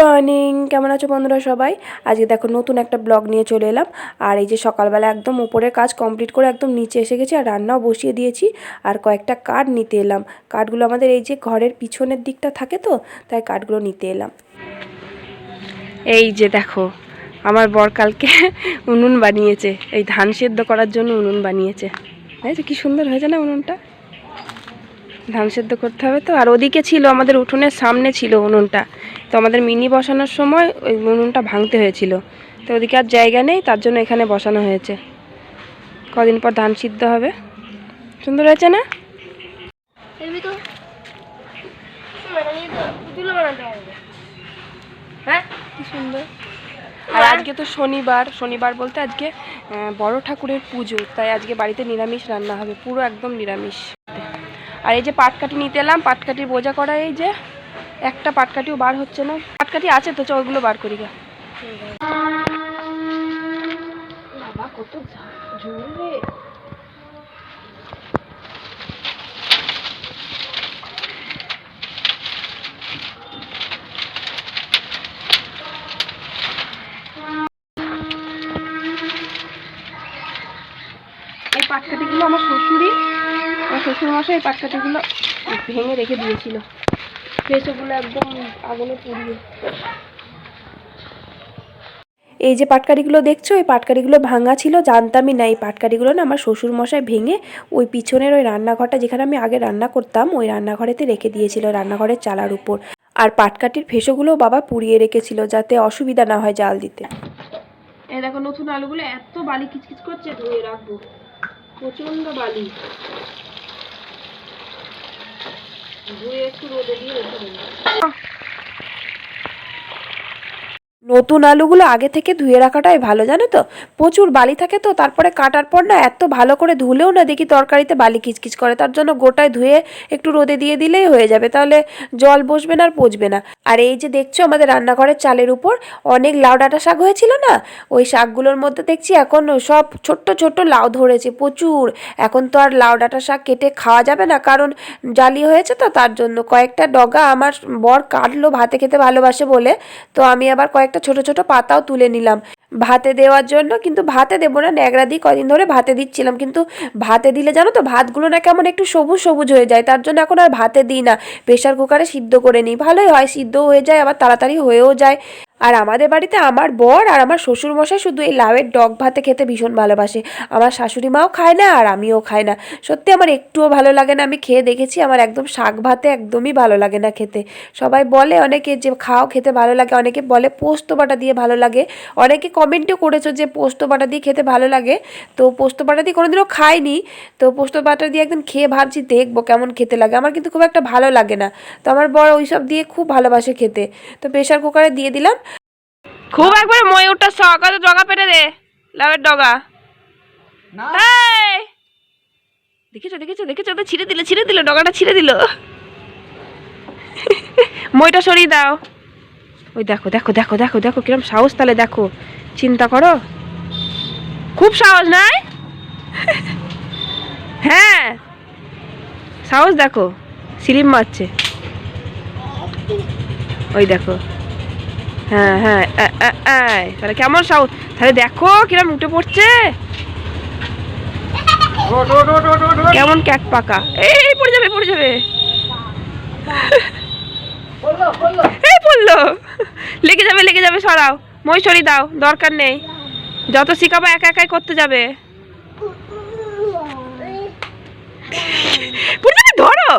Morning কেমন আছো বন্ধুরা সবাই? আজকে দেখো নতুন একটা ব্লগ নিয়ে চলে এলাম। আর এই যে সকালবেলা একদম উপরের কাজ কমপ্লিট করে একদম নিচে এসে গেছি আর রান্নাও বসিয়ে দিয়েছি। আর কয়েকটা কাঠ নিতে এলাম। কাঠগুলো আমাদের এই যে ঘরের পিছনের দিকটা থাকে তো, তাই কাঠগুলো নিতে এলাম। এই যে দেখো, আমার বর কালকে উনুন বানিয়েছে। এই ধান সেদ্ধ করার জন্য উনুন বানিয়েছে। দেখছ কি সুন্দর হয়েছে না উনুনটা? ধান সেদ্ধ করতে হবে তো। আর ওদিকে ছিল, আমাদের উঠোনের সামনে ছিল উনুনটা। তো আমাদের মিনি বসানোর সময় ওই উনুনটা ভাঙতে হয়েছিল। তো ওদিকে আর জায়গা নেই তার জন্য এখানে বসানো হয়েছে। কদিন পর ধান সিদ্ধ হবে। সুন্দর হয়েছে না? হ্যাঁ? কি সুন্দর। আর আজকে তো শনিবার শনিবার বলতে আজকে বড় ঠাকুরের পুজো তাই আজকে বাড়িতে নিরামিষ রান্না হবে পুরো একদম নিরামিষ। আর এই যে পাটকাঠি নিতে এলাম পাটকাঠির বোঝা করা এই যে একটা পাটকাঠিও বার হচ্ছে না। পাটকাঠি আছে তো, চ, ওইগুলো বার করি গা। বাবা, কত এই পাটকাঠিগুলো আমার শ্বশুরই। আমার শ্বশুর মশাই এই পাটকাঠিগুলো ভেঙে রেখে দিয়েছিল। সেসবগুলো একদম আগুনে পুড়িয়ে। এই যে পাটকারিগুলো দেখছ ওই পাটকারিগুলো ভাঙা ছিল জানতামই না। এই পাটকারিগুলো না আমার শ্বশুর মশাই ভেঙে ওই পিছনের ওই রান্নাঘরটা যেখানে আমি আগে রান্না করতাম ওই রান্নাঘরেতে রেখে দিয়েছিল রান্নাঘরের চালার উপর। আর পাটকাঠির ফেসোগুলো বাবা পুড়িয়ে রেখেছিল যাতে অসুবিধা না হয় জাল দিতে। দেখো নতুন আলুগুলো এত বালি কিচকিচ করছে ধুয়ে রাখব। প্রচণ্ড বালি। ধুয়ে একটু রোদে দিয়ে রেখে দেবো নতুন আলুগুলো আগে থেকে ধুয়ে রাখাটাই ভালো, জানো তো? প্রচুর বালি থাকে তো, তারপরে কাটার পর না এত ভালো করে ধুলেও না দেখি তরকারিতে বালি কিচকিচ করে, তার জন্য গোটায় ধুয়ে একটু রোদে দিয়ে দিলেই হয়ে যাবে, তাহলে জল বসবে না আর পচবে না। আর এই যে দেখছ আমাদের রান্নাঘরের চালের উপর, অনেক লাউ ডাঁটা শাক হয়েছিল না? ওই শাকগুলোর মধ্যে দেখছি এখন সব ছোট্ট ছোট্ট লাউ ধরেছে, প্রচুর। এখন তো আর লাউ ডাঁটা শাক কেটে খাওয়া যাবে না, কারণ জালি হয়েছে তো, তার জন্য। কয়েকটা ডগা আমার বর কাটলো ভাতে খেতে ভালোবাসে বলে, তো আমি আবার কয়েকটা ছোট ছোট পাতাও তুলে নিলাম। ভাতে দেওয়ার জন্য কিন্তু ভাতে দেবো না, ন্যাকড়া দিয়ে কদিন ধরে ভাতে দিচ্ছিলাম। কিন্তু ভাতে দিলে জানো তো, ভাতগুলো না কেমন একটু সবুজ সবুজ হয়ে যায়। তার জন্য এখন আর ভাতে দিই না। প্রেশার কুকারে সিদ্ধ করে নিই। ভালোই হয় সিদ্ধ হয়ে যায়, আবার তাড়াতাড়ি হয়েও যায়। আর আমাদের বাড়িতে আমার বর আর আমার শ্বশুর মশাই শুধু এই লাউয়ের ডগ ভাতে খেতে ভীষণ ভালোবাসে। আমার শাশুড়ি মাও খায় না আর আমিও খাই না। সত্যি আমার একটুও ভালো লাগে না। আমি খেয়ে দেখেছি আমার একদম শাক ভাতে একদমই ভালো লাগে না খেতে। সবাই বলে অনেকে যে খাও, খেতে ভালো লাগে। অনেকে বলে পোস্ত বাটা দিয়ে ভালো লাগে। অনেকে কমেন্টও করেছ যে পোস্ত বাটা দিয়ে খেতে ভালো লাগে। তো পোস্ত বাটা দিয়ে কোনোদিনও খাইনি। তো পোস্ত বাটা দিয়ে একদম খেয়ে ভাবছি, দেখব কেমন খেতে লাগে। আমার কিন্তু খুব একটা ভালো লাগে না। তো আমার বর ওইসব দিয়ে খুব ভালোবাসে খেতে। তো প্রেশার কুকারে দিয়ে দিলাম। খুব একবারে ময়ূরটা সকালে ডগা পেটে দে। লাভের ডগা! দেখেছ দেখেছ দেখেছ তো ছিঁড়ে দিল ছিঁড়ে দিল ডগাটা ছিঁড়ে দিল। মইটা সরিয়ে দাও। ওই দেখো দেখো দেখো দেখো দেখো কিরম সাহস তাহলে দেখো। চিন্তা করো। খুব সাহস নাই? হ্যাঁ। সাহস দেখো সিলিম মারছে। ওই দেখো। হ্যাঁ হ্যাঁ তাহলে কেমন সাহস? তাহলে দেখো কিরম উঠে পড়ছে। কেমন ক্যাট পাকা। এই পড়ে যাবে পড়ে যাবে। এই পড়ল। লেগে যাবে লেগে যাবে, সরাও। মই সরি দাও, দরকার নেই। যত শিখাবো একা একাই করতে যাবে। যাবে, ধরো।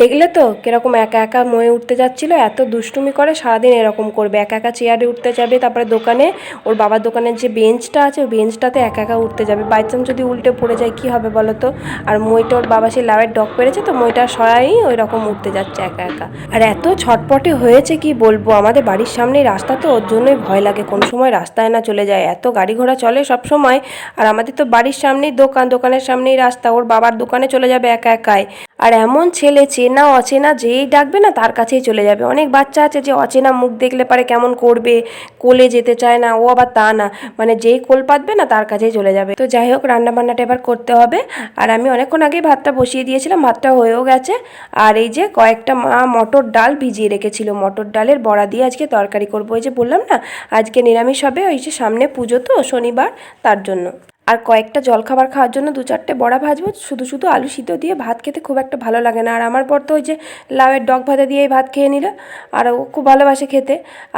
দেখলে তো কীরকম একা একা ময়ে উঠতে যাচ্ছিল, এত দুষ্টুমি করে সারাদিন এরকম করবে। একা একা চেয়ারে উঠতে যাবে, তারপরে দোকানে ওর বাবার দোকানের যে বেঞ্চটা আছে, ওই বেঞ্চটাতে একা একা উঠতে যাবে। বাই চান্স যদি উল্টে পড়ে যায়, কি হবে বলো তো? আর মইটা ওর বাবা সেই লাউয়ের ডগ পেরেছে তো, মইটা সরাই ওই রকম উঠতে যাচ্ছে একা একা। আর এত ছটপটে হয়েছে কি বলব? আমাদের বাড়ির সামনেই রাস্তা তো, ওর জন্যই ভয় লাগে। কোন সময় রাস্তায় না চলে যায়। এত গাড়ি ঘোড়া চলে সব সময়। আর আমাদের তো বাড়ির সামনেই দোকান, দোকানের সামনেই রাস্তা। ওর বাবার দোকানে চলে যাবে একা একাই। আর এমন ছেলে চেয়ে চেনা, অচেনা যেই ডাকবে না তার কাছেই চলে যাবে। অনেক বাচ্চা আছে যে অচেনা মুখ দেখলে পারে কেমন করবে, কোলে যেতে চায় না, ও আবার তা না। মানে যেই কোল পাতবে না তার কাছেই চলে যাবে। তো যাই হোক রান্না বান্নাটা এবার করতে হবে। আর আমি অনেকক্ষণ আগেই ভাতটা বসিয়ে দিয়েছিলাম, ভাতটা হয়েও গেছে। আর এই যে কয়েকটা মা মটর ডাল ভিজিয়ে রেখেছিল। মটর ডালের বড়া দিয়ে আজকে তরকারি করব। ওই যে বললাম না, আজকে নিরামিষ হবে। ওই যে সামনে পুজো তো শনিবার, তার জন্য। আর কয়েকটা জলখাবার খাওয়ার জন্য দু চারটে বড়া ভাজবো, শুধু শুধু আলু সিদ্ধ দিয়ে ভাত খেতে খুব একটা ভালো লাগে না। আর আমার বর তো ওই যে লাউয়ের ডগ ভাজা দিয়েই ভাত খেয়ে নিল, আর ও খুব ভালোবাসে খেতে।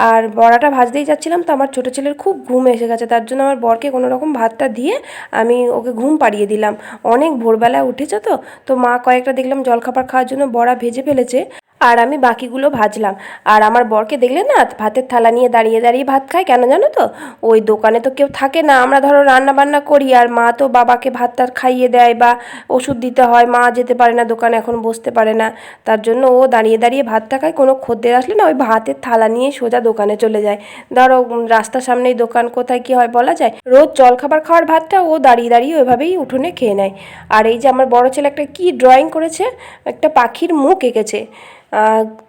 আর বড়াটা ভাজতেই যাচ্ছিলাম তো আমার ছোটো ছেলের খুব ঘুম এসে গেছে, তার জন্য আমার বরকে কোনো রকম ভাতটা দিয়ে আমি ওকে ঘুম পাড়িয়ে দিলাম। অনেক ভোরবেলায় উঠেছে তো তো মা কয়েকটা দেখলাম জলখাবার খাওয়ার জন্য বড়া ভেজে ফেলেছে। আর আমি বাকিগুলো ভাজলাম। আর আমার বরকে দেখলে না, ভাতের থালা নিয়ে দাঁড়িয়ে দাঁড়িয়ে ভাত খায়, কেন জানো তো? ওই দোকানে তো কেউ থাকে না, আমরা ধরো রান্না বান্না করি, আর মা তো বাবাকে ভাত টাত খাইয়ে দেয় বা ওষুধ দিতে হয়, মা যেতে পারে না, দোকানে এখন বসতে পারে না। তার জন্য ও দাঁড়িয়ে দাঁড়িয়ে ভাতটা খায়, কোনো খদ্দের আসলে না ওই ভাতের থালা নিয়ে সোজা দোকানে চলে যায়। ধরো রাস্তার সামনেই দোকান, কোথায় কি হয় বলা যায়, রোজ জলখাবার খাওয়ার ভাতটা ও দাঁড়িয়ে দাঁড়িয়ে ওইভাবেই উঠোনে খেয়ে নেয়। আর এই যে আমার বড় ছেলে একটা কি ড্রয়িং করেছে? একটা পাখির মুখ এঁকেছে।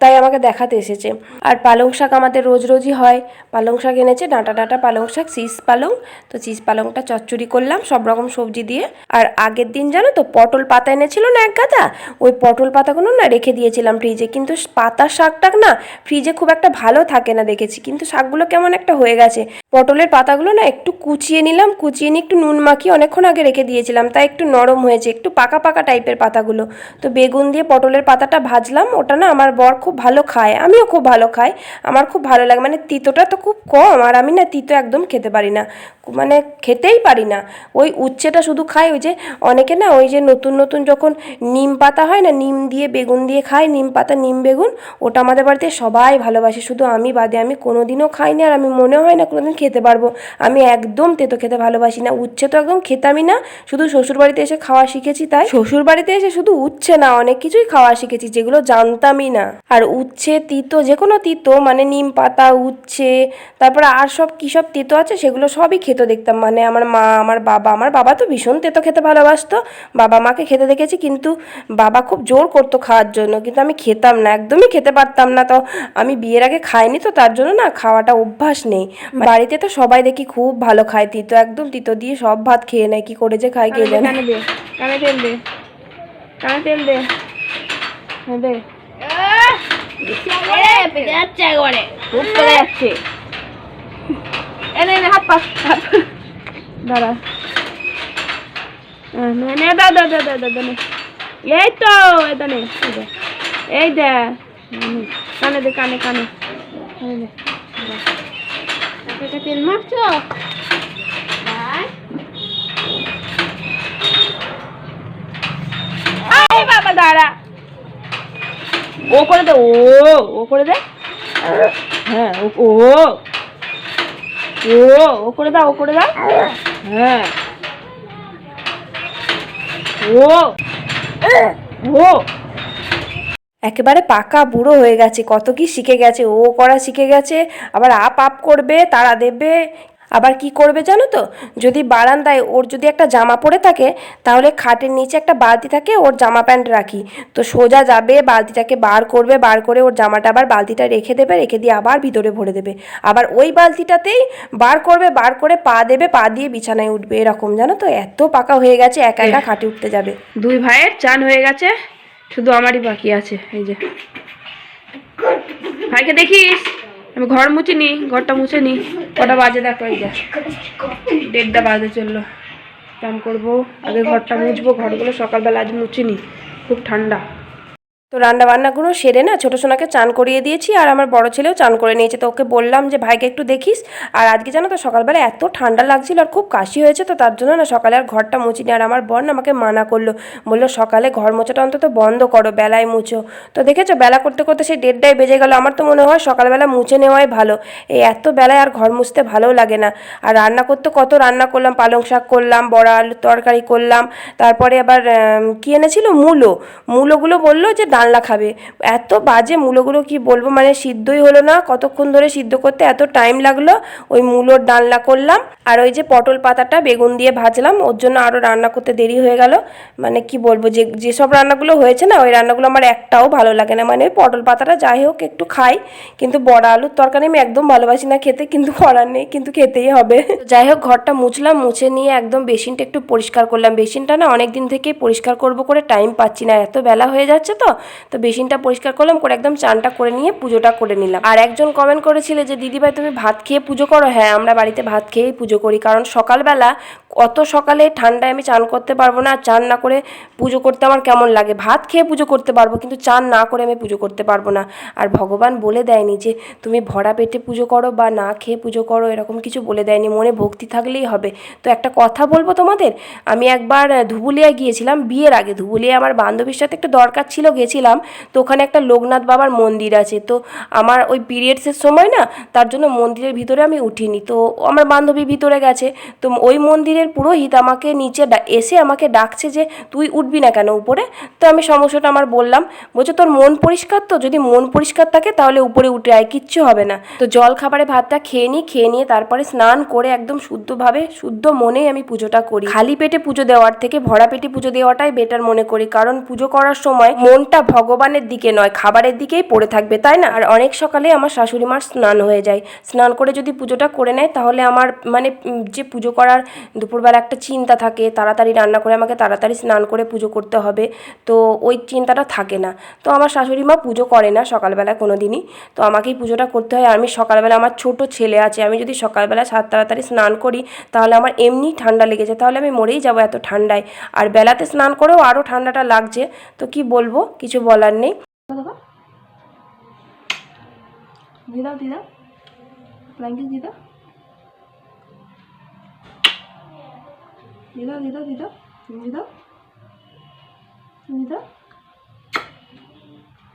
তাই আমাকে দেখাতে এসেছে। আর পালং শাক আমাদের রোজ রোজই হয়। পালং শাক এনেছে, ডাঁটা ডাঁটা পালং শাক, চিজ পালং। তো চিজ পালংটা চচ্চড়ি করলাম, সব রকম সবজি দিয়ে। আর আগের দিন জানো তো, পটল পাতা এনেছিল না এক গাদা? ওই পটল পাতাগুলো না রেখে দিয়েছিলাম ফ্রিজে কিন্তু পাতার শাকটা না ফ্রিজে খুব একটা ভালো থাকে না দেখেছি। কিন্তু শাকগুলো কেমন একটা হয়ে গেছে। পটলের পাতাগুলো না একটু কুচিয়ে নিলাম, কুচিয়ে নিয়ে একটু নুন মাখিয়ে অনেকক্ষণ আগে রেখে দিয়েছিলাম। তাই একটু নরম হয়েছে, একটু পাকা পাকা টাইপের পাতাগুলো। তো বেগুন দিয়ে পটলের পাতাটা ভাজলাম, ওটা না আমার বর খুব ভালো খায়, আমিও খুব ভালো খাই, আমার খুব ভালো লাগে। মানে তিতোটা তো খুব কম, আর আমি না তিতো একদম খেতে পারি না মানে খেতেই পারি না। ওই উচ্ছেটা শুধু খাই, ওই যে অনেকে না, ওই যে নতুন নতুন যখন নিম পাতা হয় না, নিম দিয়ে বেগুন দিয়ে খায়, নিম পাতা, নিম বেগুন, ওটা আমাদের বাড়িতে সবাই ভালোবাসে। শুধু আমি বাদে আমি কোনোদিনও খাইনি আর আমি মনে হয় না কোনোদিন খেতে পারব। আমি একদম তেতো খেতে ভালোবাসি না, উচ্ছে তো একদম খেতামই না, শুধু শ্বশুর বাড়িতে এসে খাওয়া শিখেছি তাই। শ্বশুর বাড়িতে এসে শুধু উচ্ছে না, অনেক কিছুই খাওয়া শিখেছি, যেগুলো জানতামই না। আর উচ্ছে তিতো যে কোনো তিতো মানে নিম পাতা উচ্ছে তারপরে আর সব কী সব তিতো আছে সেগুলো সবই খেতে দেখতাম। মানে আমার মা আমার বাবা আমার বাবা তো ভীষণ তেতো খেতে ভালোবাসতো। বাবা মাকে খেতে দেখেছি কিন্তু বাবা খুব জোর করতো খাওয়ার জন্য। কিন্তু আমি খেতাম না একদমই খেতে পারতাম না। তো আমি বিয়ের আগে খাইনি তো তার জন্য না খাওয়াটা অভ্যাস নেই। বাড়িতে তো সবাই দেখি খুব ভালো খায় তিতো একদম তিতো দিয়ে সব ভাত খেয়ে নেয় কি করে যে খায় কে জানে। কানে দে কানে তেল দে কানে তেল দে দে। হ্যাঁ। এই তো এটা কানে দে কানে কানে কানে তেল মারছো বাবা দাঁড়া ও করে দে, ও ও করে দে। হ্যাঁ ও ও ও করে দাও ও করে দাও হ্যাঁ। ও ও। একেবারে পাকা বুড়ো হয়ে গেছে, কত কি শিখে গেছে, ও করা শিখে গেছে, আবার আপ আপ করবে, তারা দেবে। আবার কি করবে জানো তো? যদি বারান্দায় ওর যদি একটা জামা পরে থাকে তাহলে খাটের নিচে একটা বালতি থাকে ওর জামা প্যান্ট রাখি। তো সোজা যাবে বালতিটাকে বার করবে বার করে ওর জামাটা আবার বালতিটা রেখে দেবে রেখে দিয়ে আবার ভিতরে ভরে দেবে। আবার ওই বালতিটাতেই বার করবে বার করে পা দেবে পা দিয়ে বিছানায় উঠবে এরকম জানো তো? এত পাকা হয়ে গেছে একা একা খাটে উঠতে যাবে। দুই ভাইয়ের চান হয়ে গেছে শুধু আমারই বাকি আছে এই যে। ভাইকে দেখিস। আমি ঘর মুছে নি, ঘরটা মুছে নি। কটা বাজে দেখো এই যে। দেড়টা বাজে চলল। কাম করব, আগে ঘরটা মুছবো, ঘরগুলো সকালবেলা আজ মুছিনি খুব ঠান্ডা। তো রান্না বান্নাগুলো সেরে না ছোটো সোনাকে চান করিয়ে দিয়েছি আর আমার বড় ছেলেও চান করে নিয়েছে। তো ওকে বললাম যে, ভাইকে একটু দেখিস। আর আজকে জানো তো সকালবেলা এত ঠান্ডা লাগছিল আর খুব কাশি হয়েছে তো তার জন্য না সকালে আর ঘরটা মুছিনি আর আমার বর না আমাকে মানা করল, বলল, সকালে ঘর মোছাটা অন্তত বন্ধ করো, বেলায় মুছো। তো দেখেছ বেলা করতে করতে সেই দেড়টায় বেজে গেল। আমার তো মনে হয় সকালবেলা মুছে নেওয়াই ভালো। এই এত বেলায় আর ঘর মুছতে ভালোও লাগে না। আর রান্না করতে কত রান্না করলাম, পালং শাক করলাম, বড়া তরকারি করলাম। তারপরে আবার কি এনেছিল? মূলো। মূলোগুলো বলল যে ডালনা খাবে। এত বাজে মূলোগুলো কি বলব? মানে সিদ্ধই হলো না। কতক্ষণ ধরে সিদ্ধ করতে এত টাইম লাগল? ওই মূলোর ডালনা করলাম। আর ওই যে পটল পাতাটা বেগুন দিয়ে ভাজলাম। ওর জন্য আরও রান্না করতে দেরি হয়ে গেল। মানে কি বলব? যে, যেসব রান্নাগুলো হয়েছে না, ওই রান্নাগুলো আমার একটাও ভালো লাগে না। মানে ওই পটল পাতাটা যাই হোক, একটু খাই। কিন্তু বড়া আলুর তরকারি আমি একদম ভালোবাসি না খেতে। কিন্তু করার নেই, কিন্তু খেতেই হবে। যাই হোক, ঘরটা মুছলাম। মুছে নিয়ে একদম বেসিনটা একটু পরিষ্কার করলাম। বেসিনটা না অনেক দিন থেকেই পরিষ্কার করব করে টাইম পাচ্ছি না। এত বেলা হয়ে যাচ্ছে তো। তো বেসিনটা পরিষ্কার করলাম, করে একদম চানটা করে নিয়ে পুজোটা করে নিলাম। আর একজন কমেন্ট করেছিলে যে দিদিভাই তুমি ভাত খেয়ে পুজো করো? হ্যাঁ আমরা বাড়িতে ভাত খেয়েই পুজো করি, কারণ সকালবেলা অত সকালে ঠান্ডায় আমি চান করতে পারব না, চান না করে পুজো করতে আমার কেমন লাগে? ভাত খেয়ে পুজো করতে পারব, কিন্তু চান না করে আমি পুজো করতে পারব না। আর ভগবান বলে দেয়নি যে, তুমি ভরা পেটে পুজো করো বা না খেয়ে পুজো করো, এরকম কিছু বলে দেয়নি, মনে ভক্তি থাকলেই হবে। তো একটা কথা বলব তোমাদের? আমি একবার ধুবুলিয়া গিয়েছিলাম, বিয়ের আগে ধুবুলিয়া আমার বান্ধবীর সাথে একটু দরকার ছিল গেছিলাম তো ওখানে একটা লোকনাথ বাবার মন্দির আছে। তো আমার ওই পিরিয়ডসের সময় না, তার জন্য মন্দিরের ভিতরে আমি উঠিনি। তো আমার বান্ধবী ভিতরে গেছে, তো ওই মন্দিরের পুরোহিত আমাকে নিচে এসে আমাকে ডাকছে যে, তুই উঠবি না কেন উপরে? তো আমি সমস্যাটা আমার বললাম, বলছে, তোর মন পরিষ্কার তো? যদি মন পরিষ্কার থাকে তাহলে উপরে উঠে আয়, কিচ্ছু হবে না। তো জল খাবারে ভাতটা খেয়ে নিই, খেয়ে নিয়ে তারপরে স্নান করে একদম শুদ্ধভাবে, শুদ্ধ মনেই আমি পুজোটা করি। খালি পেটে পুজো দেওয়ার থেকে ভরা পেটে পুজো দেওয়াটাই বেটার মনে করি, কারণ পুজো করার সময় মনটা ভগবানের দিকে নয়, খাবারের দিকেই পড়ে থাকবে, তাই না? আর অনেক সকালে আমার শাশুড়ি মার স্নান হয়ে যায়। স্নান করে যদি পুজোটা করে নেয়, তাহলে আমার মানে যে পুজো করার দুপুরবেলা একটা চিন্তা থাকে, তাড়াতাড়ি রান্না করে আমাকে তাড়াতাড়ি স্নান করে পুজো করতে হবে, তো ওই চিন্তাটা থাকে না। তো আমার শাশুড়ি মা পুজো করে না সকালবেলা কোনো দিনই তো আমাকেই পুজোটা করতে হয়। আমি সকালবেলা আমার ছোট ছেলে আছে, আমি যদি সকালবেলা সাত তাড়াতাড়ি স্নান করি, তাহলে আমার এমনি ঠান্ডা লেগেছে তাহলে আমি মরেই যাব এত ঠান্ডায়। আর বেলাতে স্নান করেও আরও ঠান্ডাটা লাগছে, তো কি বলব? কিছু বলার নেই। দিদাও দিদাও ফ্লাইং দিদাও দিদাও দিদাও দিদাও দিদাও দিদাও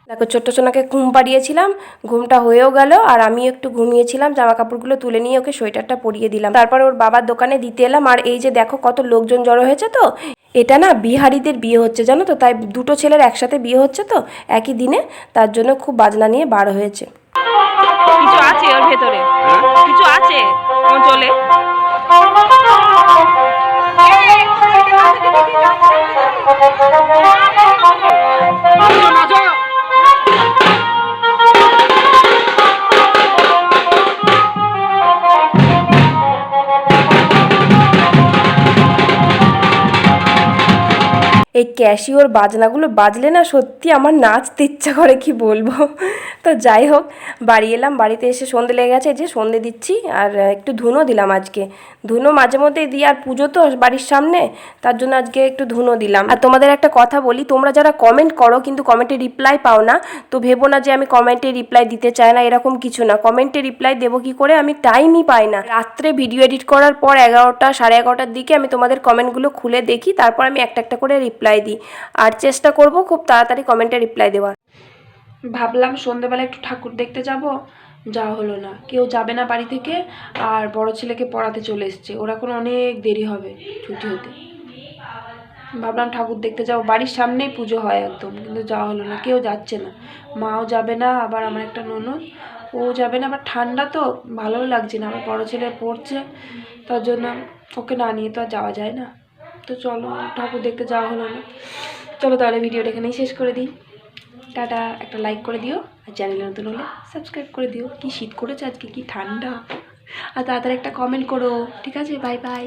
দেখো ছোট্ট সোনাকে ঘুম পাড়িয়েছিলাম ঘুমটা হয়েও গেল আর আমি একটু ঘুমিয়েছিলাম জামা কাপড়গুলো তুলে নিয়ে ওকে সোয়েটারটা পরিয়ে দিলাম। তারপর ওর বাবার দোকানে দিতে এলাম আর এই যে দেখো কত লোকজন জড়ো হয়েছে তো এটা না বিহারিদের বিয়ে হচ্ছে জানো তো তাই দুটো ছেলের একসাথে বিয়ে হচ্ছে তো একই দিনে তার জন্য খুব বাজনা নিয়ে বার হয়েছে কিছু আছে ওর ভেতরে কিছু আছে ও চলে এই ক্যাশিওর বাজনাগুলো বাজলে না সত্যি আমার নাচতে ইচ্ছা করে, কি বলব? তো যাই হোক, বাড়ি এলাম, বাড়িতে এসে সন্ধে লেগে গেছে যে সন্ধে দিচ্ছি, আর একটু ধুনো দিলাম আজকে। ধুনো মাঝে মধ্যে দিই, আর পুজো তো বাড়ির সামনে, তার জন্য আজকে একটু ধুনো দিলাম। আর তোমাদের একটা কথা বলি, তোমরা যারা কমেন্ট করো, কিন্তু কমেন্টে রিপ্লাই পাও না, তো ভেবো না যে আমি কমেন্টে রিপ্লাই দিতে চাই না, এরকম কিছু না। কমেন্টে রিপ্লাই দেবো কি করে, আমি টাইমই পাই না। রাত্রে ভিডিও এডিট করার পর এগারোটা, সাড়ে এগারোটার দিকে আমি তোমাদের কমেন্টগুলো খুলে দেখি, তারপর আমি একটা একটা করে রিপ্লাই দিই। আর চেষ্টা করব খুব তাড়াতাড়ি কমেন্টে রিপ্লাই দেওয়ার। ভাবলাম সন্ধেবেলা একটু ঠাকুর দেখতে যাব, যাওয়া হলো না। কেউ যাবে না বাড়ি থেকে, আর বড় ছেলেকে পড়াতে চলে এসছে। ওরা এখন অনেক দেরি হবে ছুটি হতে। ভাবলাম ঠাকুর দেখতে যাব। বাড়ির সামনেই পুজো হয় একদম, কিন্তু যাওয়া হলো না। কেউ যাচ্ছে না। মাও যাবে না, আবার আমার একটা ননদ। ও যাবে না, আবার ঠান্ডা তো, ভালোও লাগছে না। আমার বড় ছেলে পড়ছে, তার জন্য ওকে না নিয়ে তো আর যাওয়া যায় না। তো চলো, ঠাকুর দেখতে যাওয়া হলো না। চলো তাহলে ভিডিওটা এখানেই শেষ করে দিই। টাটা, একটা লাইক করে দিও, আর চ্যানেলে নতুন হলে সাবস্ক্রাইব করে দিও। কি শীত করেছে আজকে, কি ঠান্ডা। আর তাড়াতাড়ি একটা কমেন্ট করো। ঠিক আছে? Bye bye